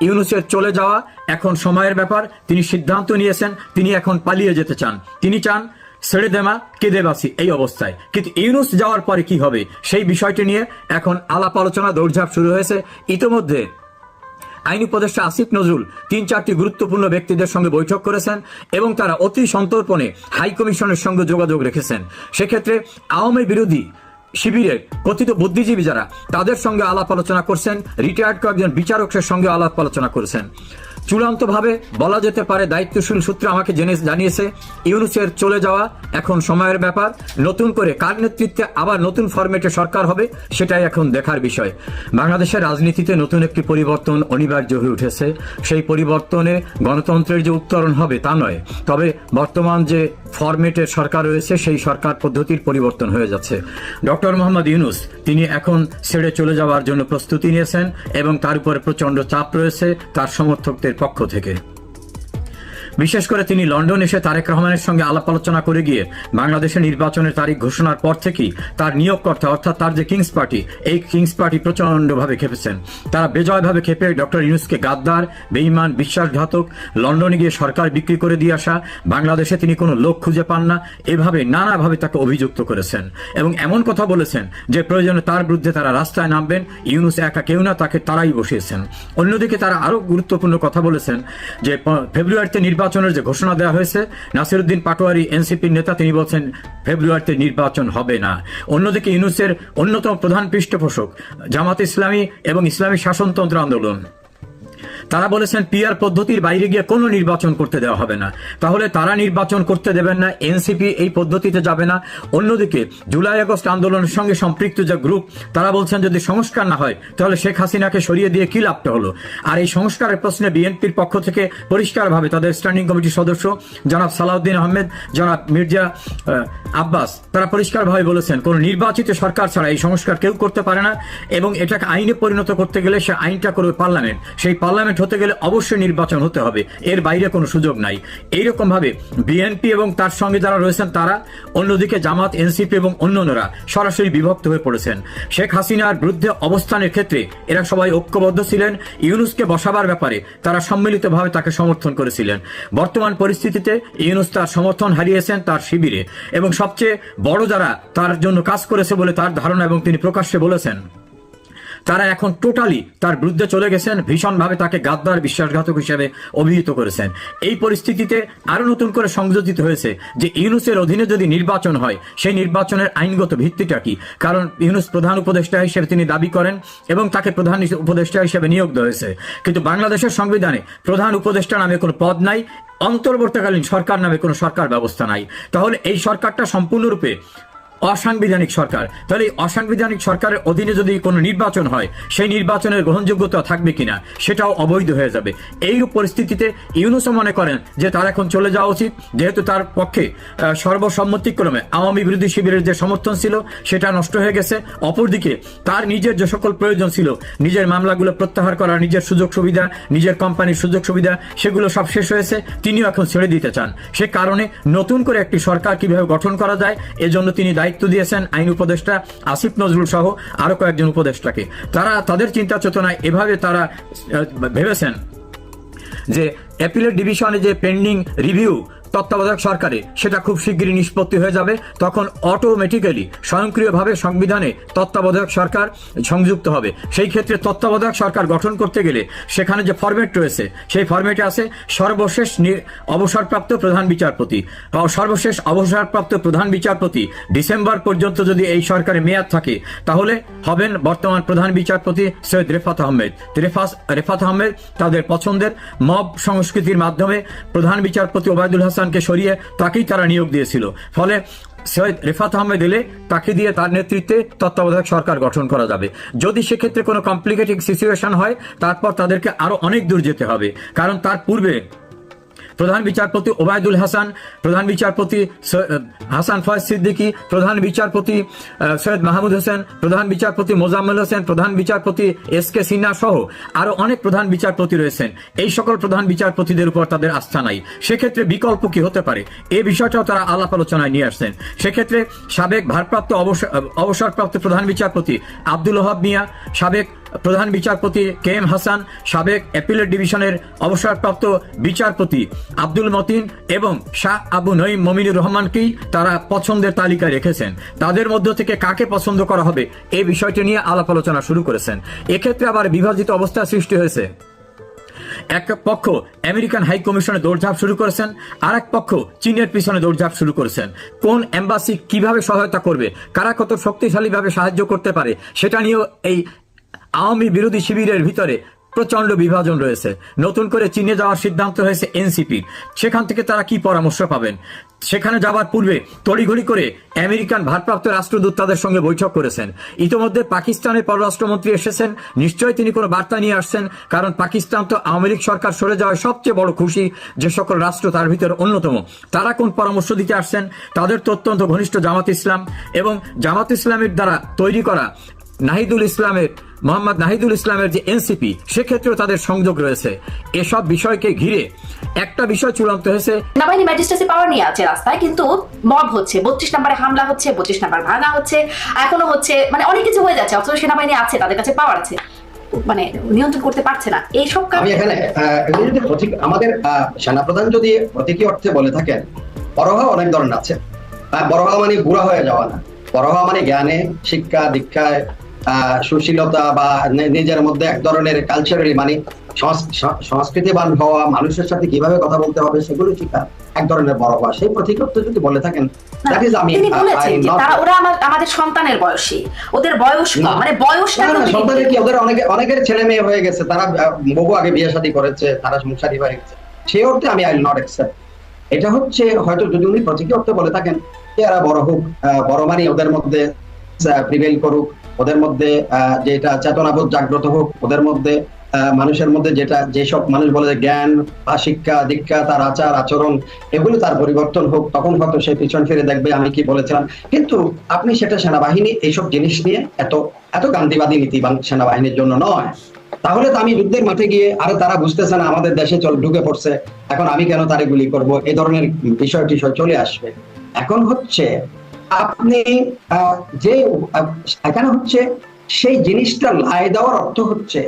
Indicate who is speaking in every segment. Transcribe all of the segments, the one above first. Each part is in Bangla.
Speaker 1: ইউনুসের চলে যাওয়া এখন সময়ের ব্যাপার। তিনি সিদ্ধান্ত নিয়েছেন, তিনি এখন পালিয়ে যেতে চান। তিনি চান ছেড়ে দেমা কেঁদে বাসি এই অবস্থায়। কিন্তু ইউনুস যাওয়ার পরে কি হবে? সেই বিষয়টি নিয়ে এখন আলাপ আলোচনা, দৌড়ঝাঁপ শুরু হয়েছে। ইতোমধ্যে আইন উপদেষ্টা আসিফ নজরুল তিন চারটি গুরুত্বপূর্ণ ব্যক্তিদের সঙ্গে বৈঠক করেছেন এবং তারা অতি সন্তর্পণে হাইকমিশনের সঙ্গে যোগাযোগ রেখেছেন। সেক্ষেত্রে আওয়ামী বিরোধী শিবিরের কথিত বুদ্ধিজীবী যারা তাদের সঙ্গে আলাপ আলোচনা করছেন রিটায়ার্ড কয়েকজন বিচারকের সঙ্গে আলাপ আলোচনা করেছেন। চূড়ান্তভাবে বলা যেতে পারে দায়িত্বশীল সূত্রে আমাকে জেনে জানিয়েছে, ইউনুসের চলে যাওয়া এখন সময়ের ব্যাপার। নতুন করে কার নেতৃত্বে আবার নতুন ফরম্যাটে সরকার হবে, সেটাই এখন দেখার বিষয়। বাংলাদেশের রাজনীতিতে নতুন একটি পরিবর্তন অনিবার্য হয়ে উঠেছে। সেই পরিবর্তনে গণতন্ত্রের যে উত্তরণ হবে তা নয়, তবে বর্তমান যে ফরম্যাটের সরকার রয়েছে, সেই সরকার পদ্ধতির পরিবর্তন হয়ে যাচ্ছে। ডক্টর মোহাম্মদ ইউনুস, তিনি এখন ছেড়ে চলে যাওয়ার জন্য প্রস্তুতি নিয়েছেন এবং তার উপরে প্রচণ্ড চাপ রয়েছে, তার সমর্থকদের পক্ষ থেকে। বিশেষ করে তিনি লন্ডন এসে তারেক রহমানের সঙ্গে আলাপ আলোচনা করে গিয়ে বাংলাদেশের নির্বাচনের তারিখ ঘোষণার পর থেকেই তার নিয়োগকর্তা অর্থাৎ তার যে কিংস পার্টি, এই কিংস পার্টি প্রচণ্ডভাবে খেপেছেন। তারা বেজয়ভাবে খেপে ডক্টর ইউনুসকে গাদ্দার বেইমান বিশ্বাসঘাতক, লন্ডনে গিয়ে সরকার বিক্রি করে দিয়ে আসা, বাংলাদেশে তিনি কোনো লোক খুঁজে পান না, এভাবে নানাভাবে তাকে অভিযুক্ত করেছেন। এবং এমন কথা বলেছেন যে প্রয়োজনে তার বিরুদ্ধে তারা রাস্তায় নামবেন, ইউনুস একা কেউ না, তাকে তারাই বসিয়েছেন। অন্যদিকে তারা আরও গুরুত্বপূর্ণ কথা বলেছেন যে ফেব্রুয়ারিতে ফেব্রুয়ারিতে নির্বাচনের যে ঘোষণা দেওয়া হয়েছে, নাসিরুদ্দিন পাটোয়ারি এনসিপির নেতা, তিনি বলছেন ফেব্রুয়ারিতে নির্বাচন হবে না। অন্যদিকে ইউনুসের অন্যতম প্রধান পৃষ্ঠপোষক জামাত ইসলামী এবং ইসলামী শাসনতন্ত্র আন্দোলন। তারা বলেছেন পিআর পদ্ধতির বাইরে গিয়ে কোনো নির্বাচন করতে দেওয়া হবে না। তাহলে তারা নির্বাচন করতে দেবেন না, এনসিপি এই পদ্ধতিতে যাবে না। অন্যদিকে জুলাই আগস্ট আন্দোলনের সঙ্গে সম্পৃক্ত যে গ্রুপ, তারা বলছেন যদি সংস্কার না হয়, তাহলে শেখ হাসিনাকে সরিয়ে দিয়ে কি লাভটা হলো? আর এই সংস্কারের প্রশ্নে বিএনপির পক্ষ থেকে পরিষ্কারভাবে তাদের স্ট্যান্ডিং কমিটির সদস্য জনাব সালাউদ্দিন আহমেদ, জনাব মির্জা আব্বাস, তারা পরিষ্কারভাবে বলেছেন কোন নির্বাচিত সরকার ছাড়া এই সংস্কার কেউ করতে পারে না এবং এটাকে আইনে পরিণত করতে গেলে সে আইনটা করবে পার্লামেন্ট। সেই পার্লামেন্ট হতে গেলে অবশ্যই নির্বাচন হতে হবে। এর বাইরে কোনো সুযোগ নাই। এইরকম ভাবে বিএনপি এবং তার সঙ্গে যারা রয়েছেন তারা, অন্যদিকে জামাত এনসিপি এবং অন্যান্যরা সরাসরি বিভক্ত হয়ে পড়েছেন। শেখ হাসিনার বিরুদ্ধে অবস্থানের ক্ষেত্রে এরা সবাই ঐক্যবদ্ধ ছিলেন। ইউনুসকে বসাবার ব্যাপারে তারা সম্মিলিতভাবে তাকে সমর্থন করেছিলেন। বর্তমান পরিস্থিতিতে ইউনুস তার সমর্থন হারিয়েছেন তার শিবিরে। এবং সবচেয়ে বড় যারা তার জন্য কাজ করেছে বলে তার ধারণা এবং তিনি প্রকাশ্যে বলেছেন। তারা এখন টোটালি তার বিরুদ্ধে চলে গেছেন, ভীষণভাবে তাকে গাদ্দার বিশ্বাসঘাতক হিসেবে অভিহিত করেছেন। এই পরিস্থিতিতে আরও নতুন করে সংযোজিত হয়েছে যে ইউনুসের অধীনে যদি নির্বাচন হয়, সেই নির্বাচনের আইনগত ভিত্তিটা কি? কারণ ইউনুস প্রধান উপদেষ্টা হিসেবে তিনি দাবি করেন এবং তাকে প্রধান উপদেষ্টা হিসেবে নিয়োগ দেওয়া হয়েছে। কিন্তু বাংলাদেশের সংবিধানে প্রধান উপদেষ্টা নামে কোনো পদ নাই, অন্তর্বর্তীকালীন সরকার নামে কোনো সরকার ব্যবস্থা নাই। তাহলে এই সরকারটা সম্পূর্ণরূপে অসাংবিধানিক সরকার। তাহলে অসাংবিধানিক সরকারের অধীনে যদি কোনো নির্বাচন হয়, সেই নির্বাচনের গ্রহণযোগ্যতা থাকবে কিনা, সেটাও অবৈধ হয়ে যাবে। এই পরিস্থিতিতে ইউনুসও মনে করেন যে তার এখন চলে যাওয়া উচিত, যেহেতু তার পক্ষে সর্বসম্মতিক্রমে আওয়ামী বিরোধী শিবিরের যে সমর্থন ছিল, সেটা নষ্ট হয়ে গেছে। অপরদিকে তার নিজের যে সকল প্রয়োজন ছিল, নিজের মামলাগুলো প্রত্যাহার করা নিজের সুযোগ সুবিধা, নিজের কোম্পানির সুযোগ সুবিধা, সেগুলো সব শেষ হয়েছে, তিনিও এখন ছেড়ে দিতে চান। সে কারণে নতুন করে একটি সরকার কীভাবে গঠন করা যায়, এজন্য তিনি দায়িত্ব দিয়েছেন আইন উপদেষ্টা আসিফ নজরুল সহ আরও কয়েকজন উপদেষ্টাকে। তারা তাদের চিন্তা চেতনায় এভাবে তারা ভেবেছেন যে অ্যাপিলের ডিভিশনে যে পেন্ডিং রিভিউ তত্ত্বাবধায়ক সরকারে সেটা খুব শিগগিরই নিষ্পত্তি হয়ে যাবে, তখন অটোমেটিক্যালি স্বয়ংক্রিয়ভাবে সংবিধানে তত্ত্বাবধায়ক সরকার সংযুক্ত হবে। সেই ক্ষেত্রে তত্ত্বাবধায়ক সরকার গঠন করতে গেলে সেখানে যে ফরম্যাট রয়েছে, সেই ফরম্যাটে আছে সর্বশেষ অবসরপ্রাপ্ত প্রধান বিচারপতি। সর্বশেষ অবসরপ্রাপ্ত প্রধান বিচারপতি ডিসেম্বর পর্যন্ত যদি এই সরকারের মেয়াদ থাকে, তাহলে হবেন বর্তমান প্রধান বিচারপতি সৈয়দ রেফাত আহমেদ। রেফাস রেফাত আহমেদ তাদের পছন্দের মব সংস্কৃতির মাধ্যমে প্রধান বিচারপতি ওবায়দুল হাসানকে সরিয়ে তাকেই তারা নিয়োগ দিয়েছিল। ফলে সৈয়দ রেফাত আহমেদ এলে তাকে দিয়ে তার নেতৃত্বে তত্ত্বাবধায়ক সরকার গঠন করা যাবে। যদি সেক্ষেত্রে কোনো কমপ্লিকেটিং সিচুয়েশন হয়, তারপর তাদেরকে আরও অনেক দূর যেতে হবে। কারণ তার পূর্বে প্রধান বিচারপতি ওবায়দুল হাসান, প্রধান বিচারপতি হাসান ফয়েজ সিদ্দিকী, প্রধান বিচারপতি সৈয়দ মাহমুদ হোসেন, প্রধান বিচারপতি মোজাম্মেল হোসেন, প্রধান বিচারপতি এস কে সিনহা সহ আরও অনেক প্রধান বিচারপতি রয়েছেন। এই সকল প্রধান বিচারপতিদের উপর তাদের আস্থা নাই। সেক্ষেত্রে বিকল্প কি হতে পারে? এই বিষয়টাও তারা আলাপ আলোচনায় নিয়ে আসছেন। সেক্ষেত্রে সাবেক ভারপ্রাপ্ত অবসর- অবসরপ্রাপ্ত প্রধান বিচারপতি আব্দুল ওহাব মিয়া, সাবেক প্রধান বিচারপতি কে এম হাসান, সাবেক অ্যাপিলেট ডিভিশনের অবসরপ্রাপ্ত বিচারপতি আব্দুল মতিন এবং শাহ আবু নঈম মমিনুর রহমানকেই তারা পছন্দের তালিকায় রেখেছেন। তাদের মধ্য থেকে কাকে পছন্দ করা হবে এই বিষয়টি নিয়ে আলাপ আলোচনা শুরু করেছেন। এক্ষেত্রে আবার বিভাজিত অবস্থা সৃষ্টি হয়েছে। এক পক্ষ আমেরিকান হাই কমিশনে দৌড়ঝাঁপ শুরু করেছেন আর এক পক্ষ চীনের পিছনে দৌড়ঝাঁপ শুরু করেছেন। কোন এম্বাসি কীভাবে সহায়তা করবে, কারা কত শক্তিশালীভাবে সাহায্য করতে পারে, সেটা নিয়েও এই আওয়ামী বিরোধী শিবিরের ভিতরে প্রচণ্ড বিভাজন রয়েছে। নতুন করে চীনে যাওয়ার সিদ্ধান্ত হয়েছে এনসিপির সেখান থেকে তারা কি পরামর্শ পাবেন? সেখানে যাওয়ার পূর্বে তড়িঘড়ি করে আমেরিকান ভারপ্রাপ্ত রাষ্ট্রদূত তাদের সঙ্গে বৈঠক করেছেন। ইতিমধ্যে পাকিস্তানের পররাষ্ট্রমন্ত্রী এসেছেন। নিশ্চয়ই তিনি কোনো বার্তা নিয়ে আসছেন, কারণ পাকিস্তান তো আওয়ামী লীগ সরকার সরে যাওয়ায় সবচেয়ে বড় খুশি যে সকল রাষ্ট্র তার ভিতরে অন্যতম। তারা কোন পরামর্শ দিতে আসছেন? তাদের তো অত্যন্ত ঘনিষ্ঠ জামাত ইসলাম এবং জামাত ইসলামের দ্বারা তৈরি করা নাহিদুল ইসলামের মোহাম্মদ নাহিদুল ইসলামের যে এনসিপি সেক্ষেত্রেও তাদের সংযোগ রয়েছে। এসব বিষয়কে ঘিরে একটা বিষয় চূড়ান্ত হয়েছে।
Speaker 2: সেনাবাহিনী ম্যাজিস্ট্রেসি পাওয়ার নিয়ে আছে রাস্তায় কিন্তু মব হচ্ছে বত্রিশ নাম্বারে হামলা হচ্ছে বত্রিশ নাম্বার ভাঙা হচ্ছে এখনও হচ্ছে মানে অনেক কিছু হয়ে যাচ্ছে অথচ সেনাবাহিনী আছে তাদের কাছে পাওয়ার আছে মানে নিয়ন্ত্রণ করতে পারছে না। এইসব
Speaker 3: আমি
Speaker 2: কারণে
Speaker 3: এখানে যদি আমাদের সেনাপ্রধান যদি প্রতীকী অর্থে বলে থাকেন বড় হওয়া অনেক ধরনের আছে। বড় হওয়া মানে বুড়া হয়ে যাওয়া না। বড় হওয়া মানে জ্ঞানে শিক্ষা দীক্ষায় সুশীলতা বা নিজের মধ্যে এক ধরনের কালচারালি মানে সংস্কৃতিবান হওয়া মানুষের সাথে কীভাবে কথা বলতে হবে সেগুলো শিক্ষা এক ধরনের বড় হওয়া? সেই প্রতীক যদি বলে থাকেন
Speaker 2: না,
Speaker 3: that আমি
Speaker 2: তিনি
Speaker 3: I-
Speaker 2: বলেছেন
Speaker 3: I'm
Speaker 2: যে
Speaker 3: not-
Speaker 2: তারা ওরা আমাদের সন্তানের বয়সী। ওদের বয়স মানে বয়সটা
Speaker 3: না, না, সন্তানের কি ওদের অনেকে অনেকের ছেলে মেয়ে হয়ে গেছে তারা বহু আগে বিয়ে শাদী করেছে তারা সংসারী হয়ে গেছে। সেই অর্থে আমি আই নট অ্যাকসেপ্ট এটা হচ্ছে হয়তো যদি উনি প্রতীকী অর্থে বলে থাকেন যে এরা বড় হোক বড় মানে ওদের মধ্যে প্রিভেল করুক। ওদের মধ্যে যেটা চেতনাবোধ জাগ্রত হোক, ওদের মধ্যে মানুষের মধ্যে যেটা, যেসব মানুষ বলে যে জ্ঞান বা শিক্ষা, দীক্ষা, তার আচার, আচরণ, এগুলো তার পরিবর্তন হোক, তখন হয়তো সে পিছন ফিরে দেখবে, আমি কি বলেছিলাম। কিন্তু আপনি সেটা সেনাবাহিনী, এইসব জিনিস নিয়ে এত এত গান্ধীবাদী নীতি সেনাবাহিনীর জন্য নয়। তাহলে তো আমি যুদ্ধের মাঠে গিয়ে, আরে তারা বুঝতেছে না, আমাদের দেশে চল, ঢুকে পড়ছে, এখন আমি কেন তারে গুলি করব? এই ধরনের বিষয়টি চলে আসবে। এখন হচ্ছে আপনি যে এখানে হচ্ছে সেই জিনিসটা লাই দেওয়ার অর্থ হচ্ছে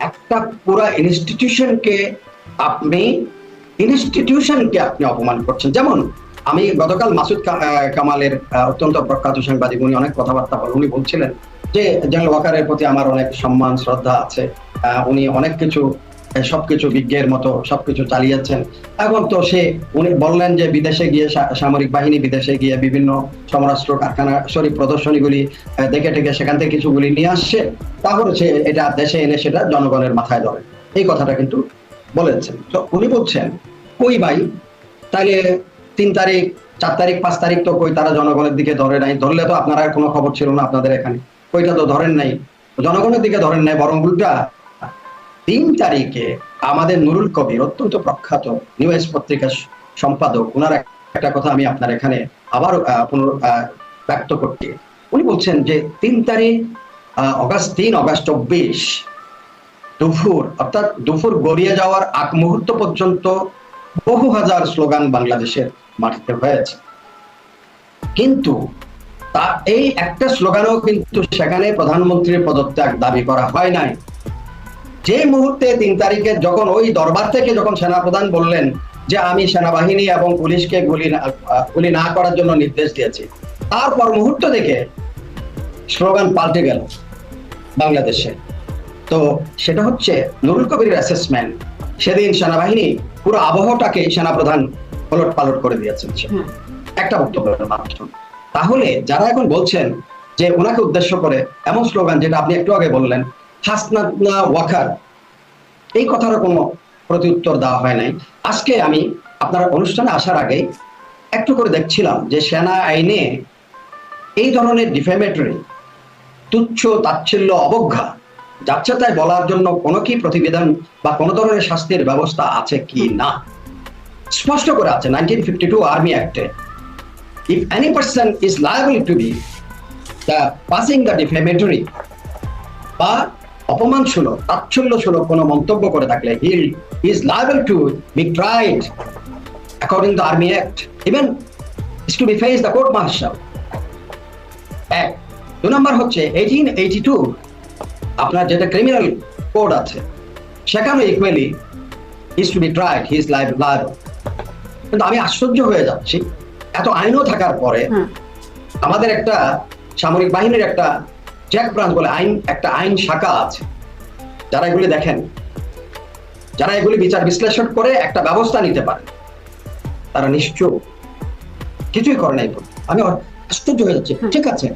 Speaker 3: একটা পুরা ইনস্টিটিউশনকে আপনি ইনস্টিটিউশনকে আপনি অপমান করছেন। যেমন, আমি গতকাল মাসুদ কামালের অত্যন্ত প্রখ্যাত সাংবাদিক, উনি অনেক কথাবার্তা বলেন। উনি বলছিলেন যে, জেনারেল ওয়াকারের প্রতি আমার অনেক সম্মান, শ্রদ্ধা আছে। উনি অনেক কিছু সবকিছু বিজ্ঞের মতো সবকিছু চালিয়েছেন। এখন তো সে, উনি বললেন যে বিদেশে গিয়ে সামরিক বাহিনী বিদেশে গিয়ে বিভিন্ন সমরাষ্ট্র কারখানা, সরি, প্রদর্শনীগুলি দেখে টেকে সেখান থেকে কিছুগুলি নিয়ে আসছে। তারপরে সে এটা দেশে এনে সেটা জনগণের মাথায় ধরে। এই কথাটা কিন্তু বলেছেন। তো উনি বলছেন, কই ভাই? তাহলে তিন তারিখ, চার তারিখ, পাঁচ তারিখ তো কই তারা জনগণের দিকে ধরে নাই। ধরলে তো আপনারা কোনো খবর ছিল না আপনাদের এখানে। কইটা তো ধরেন নাই। জনগণের দিকে ধরেন নাই, বরং উল্টা তিন তারিখে আমাদের নুরুল কবির অত্যন্ত প্রখ্যাত নিউজ পত্রিকার সম্পাদক ওনার একটা কথা আমি আপনার এখানে আবার পুনর ব্যক্ত করছি। উনি বলছেন যে তিন তারিখ অগাস্ট তিন, অগাস্ট চব্বিশ দুপুর, অর্থাৎ দুপুর গড়িয়ে যাওয়ার আগ মুহূর্ত পর্যন্ত বহু হাজার স্লোগান বাংলাদেশের মাটিতে হয়েছে। কিন্তু তা, এই একটা স্লোগানও কিন্তু সেখানে প্রধানমন্ত্রীর পদত্যাগ দাবি করা হয় নাই। যে মুহূর্তে তিন তারিখে যখন ওই দরবার থেকে যখন সেনাপ্রধান বললেন যে আমি সেনাবাহিনী এবং পুলিশকে গুলি গুলি না করার জন্য নির্দেশ দিয়েছি তারপর মুহূর্ত দেখে স্লোগান পাল্টে গেল বাংলাদেশে। তো সেটা হচ্ছে নুরুল কবিরের অ্যাসেসমেন্ট সেদিন সেনাবাহিনী পুরো আবহাওয়াটাকে সেনাপ্রধান পলট পালট করে দিয়েছেন একটা বক্তব্যের মাধ্যমে তাহলে যারা এখন বলছেন যে ওনাকে উদ্দেশ্য করে এমন স্লোগান যেটা আপনি একটু আগে বললেন হাসনাত না ওয়াকার। এই কথারও কোনো প্রত্যুত্তর দেওয়া হয় নাই। আজকে আমি আপনার অনুষ্ঠানে আসার আগে একটু করে দেখছিলাম যে সেনা আইনে এই ধরনের ডিফেমেটরি তুচ্ছ, তাচ্ছিল্য, অবজ্ঞা যাচ্ছে তাই বলার জন্য কোনো কি প্রতিবেদন বা কোনো ধরনের শাস্তির ব্যবস্থা আছে কি না? স্পষ্ট করে আছে nineteen fifty two army অ্যাক্টে if any person is liable to be the passing the defamatory বা অপমানসূলক তাচ্ছল্যসূলক কোনো মন্তব্য করে থাকলে he is liable to be tried according the army act even is to be face the court martial এক। দু নম্বর হচ্ছে এইটিন এইটি টু আপনার যেটা ক্রিমিনাল কোড আছে সেখানে equally is to be tried he is live live কিন্তু আমি আশ্চর্য হয়ে যাচ্ছি। এত আইনও থাকার পরে আমাদের একটা সামরিক বাহিনীর একটা জ্যাক ব্রাঞ্চ বলে আইন একটা আইন শাখা আছে। যারা এগুলি দেখেন যারা এগুলি বিচার বিশ্লেষণ করে একটা ব্যবস্থা নিতে পারে তারা নিশ্চয় কিছুই করে নাই আমি আশ্চর্য হয়ে যাচ্ছি। ঠিক আছে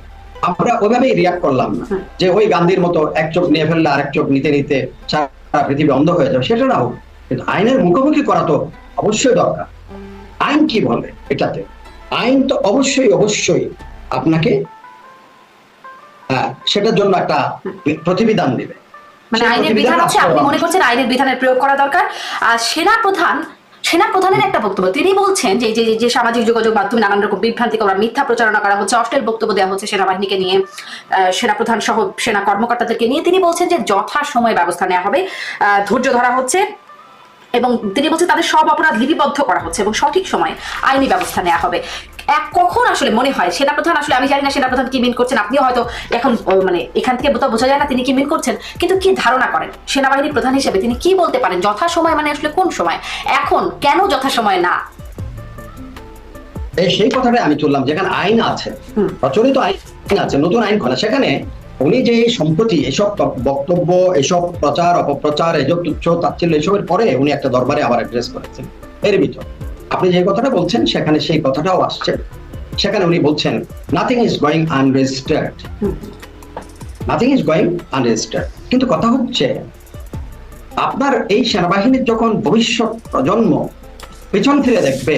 Speaker 3: আমরা ওইভাবেই রিয়াক্ট করলাম না যে ওই গান্ধীর মতো এক চোখ নিয়ে ফেললে আরেক চোখ নিতে নিতে সারা পৃথিবী অন্ধ হয়ে যাবে। সেটা না হোক কিন্তু আইনের মুখোমুখি করা তো অবশ্যই দরকার। আইন কি বলে এটাতে? আইন তো অবশ্যই অবশ্যই আপনাকে হ্যাঁ, সেটার জন্য একটা প্রতিবিধান দিবে।
Speaker 2: মানে আইনের বিধান আছে আপনি মনে করছেন আইনের বিধানের প্রয়োগ করা দরকার? আর সেনা প্রধান সেনা প্রধানের একটা বক্তব্য তিনি বলছেন যে যে যে সামাজিক যোগাযোগ মাধ্যমে নানান রকম বিভ্রান্তি করা মিথ্যা প্রচারণা করা হচ্ছে অশ্লীল বক্তব্য দেওয়া হচ্ছে সেনাবাহিনীকে নিয়ে আহ, সেনা প্রধান সহ সেনা কর্মকর্তাদেরকে নিয়ে। তিনি বলছেন যে যথা সময় ব্যবস্থা নেওয়া হবে আহ, ধৈর্য ধরা হচ্ছে। এবং তিনি বলছেন তাদের সব অপরাধ লিপিবদ্ধ করা হচ্ছে এবং সঠিক সময়ে আইনি ব্যবস্থা নেওয়া হবে। এক কখন আসলে মনে হয় সেনাপ্রধান আসলে আমি জানি না সেনাপ্রধান কি মিন করছেন আপনিও হয়তো এখন মানে এখান থেকে বোধহয় বোঝা যায় না তিনি কি মিন করছেন কিন্তু কি ধারণা করেন? সেনাবাহিনী প্রধান হিসেবে তিনি কি বলতে পারেন? যথা সময় মানে আসলে কোন সময়? এখন কেন যথা সময় না
Speaker 3: সেই কথাটাই আমি তুললাম যেখানে আইন আছে। প্রচলিত আইন আছে নতুন আইন খোলা সেখানে উনি যে সম্প্রতি এসব বক্তব্য, এসব প্রচার, অপপ্রচার, এসব তুচ্ছ, তাচ্ছিল্য, এসবের পরে উনি একটা দরবারে আবার অ্যাড্রেস করেছেন। এর ভিতর। আপনি যে কথাটা বলছেন, সেখানে সেই কথাটাও আসছে। সেখানে উনি বলছেন nothing is going unregistered. Nothing is going unregistered কিন্তু কথা হচ্ছে, আপনার এই সেনাবাহিনীর যখন ভবিষ্যৎ প্রজন্ম পেছন ফিরে দেখবে,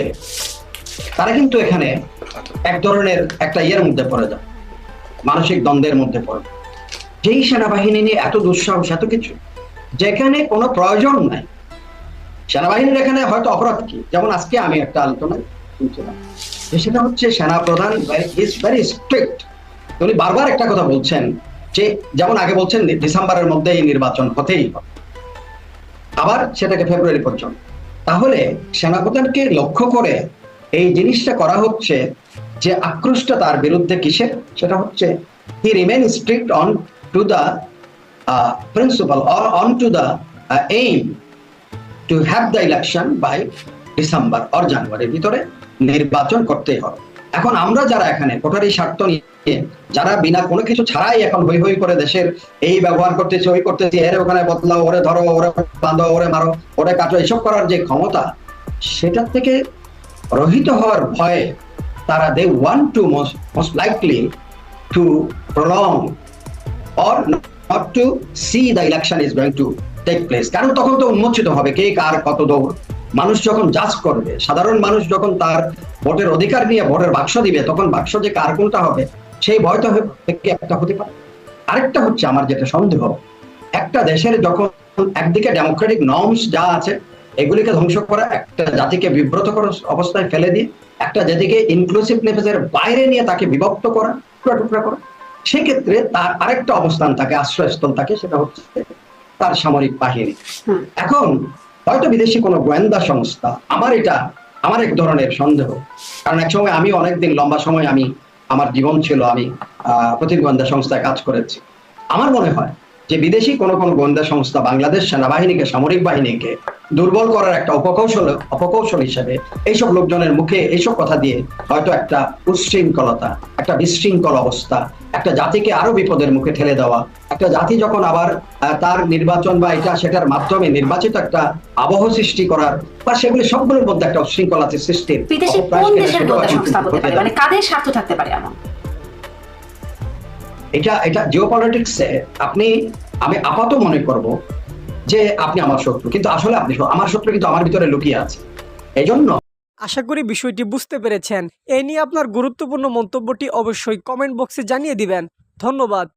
Speaker 3: তারা কিন্তু এখানে এক ধরনের একটা ইয়ের মধ্যে পড়ে যায় মানসিক দ্বন্দ্বের মধ্যে পড়ে। যেই সেনাবাহিনী নিয়ে এত দুঃসাহস, এত কিছু, যেখানে কোনো প্রয়োজন নাই, সেনাবাহিনীর এখানে হয়তো অপরাধ কি? যেমন আজকে আমি একটা আলোচনায় শুনছিলাম যে সেটা হচ্ছে সেনা প্রধান ইজ ভেরি স্ট্রিক্ট উনি বারবার একটা কথা বলছেন যে, যেমন আগে বলছেন ডিসেম্বরের মধ্যে এই নির্বাচন হতেই হবে। আবার সেটাকে ফেব্রুয়ারি পর্যন্ত। তাহলে সেনাপ্রধানকে লক্ষ্য করে এই জিনিসটা করা হচ্ছে যে আক্রোশটা তার বিরুদ্ধে কিসের? সেটা হচ্ছে he remain strict on to the principle or on to the aim to have the election by December or জানুয়ারির ভিতরে নির্বাচন করতেই হবে। এখন আমরা যারা এখানে কোটারি স্বার্থ নিয়ে, যারা বিনা কোনো কিছু ছাড়াই এখন হই হই করে দেশের এই ব্যবহার করতেছে, ওই করতেছে, এর ওখানে বদলাও, ওরে ধরো, ওরে বাঁধো, ওরে মারো, ওরে কাটো, এসব করার যে ক্ষমতা, সেটার থেকে রহিত হওয়ার ভয়ে তারা they want to most most likely to prolong or not to see the election is going to take place কারণ তখন তো উন্মোচিত হবে কে কার কত দৌড়। মানুষ যখন জাজ করবে, সাধারণ মানুষ যখন তার ভোটের অধিকার নিয়ে ভোটের বাক্স দিবে, তখন বাক্স যে কার কোনটা হবে, সেই ভয় তো একটা হতে পারে। আরেকটা হচ্ছে আমার যেটা সন্দেহ, একটা দেশের যখন একদিকে ডেমোক্রেটিক নর্মস যা আছে এগুলিকে ধ্বংস করা একটা জাতিকে বিব্রত করা অবস্থায় ফেলে দিয়ে একটা জাতিকে ইনক্লুসিভ ইনক্লুসিভনেসের বাইরে নিয়ে তাকে বিভক্ত করা টুকরা টুকরা করা। সেক্ষেত্রে তার আরেকটা অবস্থান থাকে আশ্রয়স্থল থাকে সেটা হচ্ছে তার সামরিক বাহিনী। এখন হয়তো বিদেশি কোনো গোয়েন্দা সংস্থা আমার এটা আমার এক ধরনের সন্দেহ। কারণ এক সময় আমি অনেকদিন লম্বা সময় আমি আমার জীবন ছিল আমি আহ, প্রতিটি গোয়েন্দা সংস্থায় কাজ করেছি। আমার মনে হয় যে বিদেশি কোনো কোনো গোয়েন্দা সংস্থা বাংলাদেশ সেনাবাহিনীকে সামরিক বাহিনীকে দুর্বল করার একটা অপকৌশল অপকৌশল হিসেবে এইসব লোকজনের মুখে এইসব কথা দিয়ে হয়তো একটা উচ্ছৃঙ্খলতা একটা বিশৃঙ্খল অবস্থা একটা জাতিকে আরও বিপদের মুখে ঠেলে দেওয়া একটা জাতি যখন আবার তার নির্বাচন বা এটা সেটার মাধ্যমে নির্বাচিত একটা আবহ সৃষ্টি করার বা সেগুলি সবগুলোর মধ্যে একটা
Speaker 2: পারে
Speaker 3: যাচ্ছে।
Speaker 2: মানে কাদের স্বার্থ থাকতে পারে এমন
Speaker 3: এটা এটা জিও পলিটিক্সে আপনি আমি আপাতত মনে করব যে আপনি আমার শত্রু। কিন্তু আসলে আপনি আমার শত্রু কিন্তু আমার ভিতরে লুকিয়ে আছে। এই জন্য
Speaker 4: আশা করি বিষয়টি বুঝতে পেরেছেন। এ নিয়ে আপনার গুরুত্বপূর্ণ মন্তব্যটি অবশ্যই কমেন্ট বক্সে জানিয়ে দিবেন। ধন্যবাদ।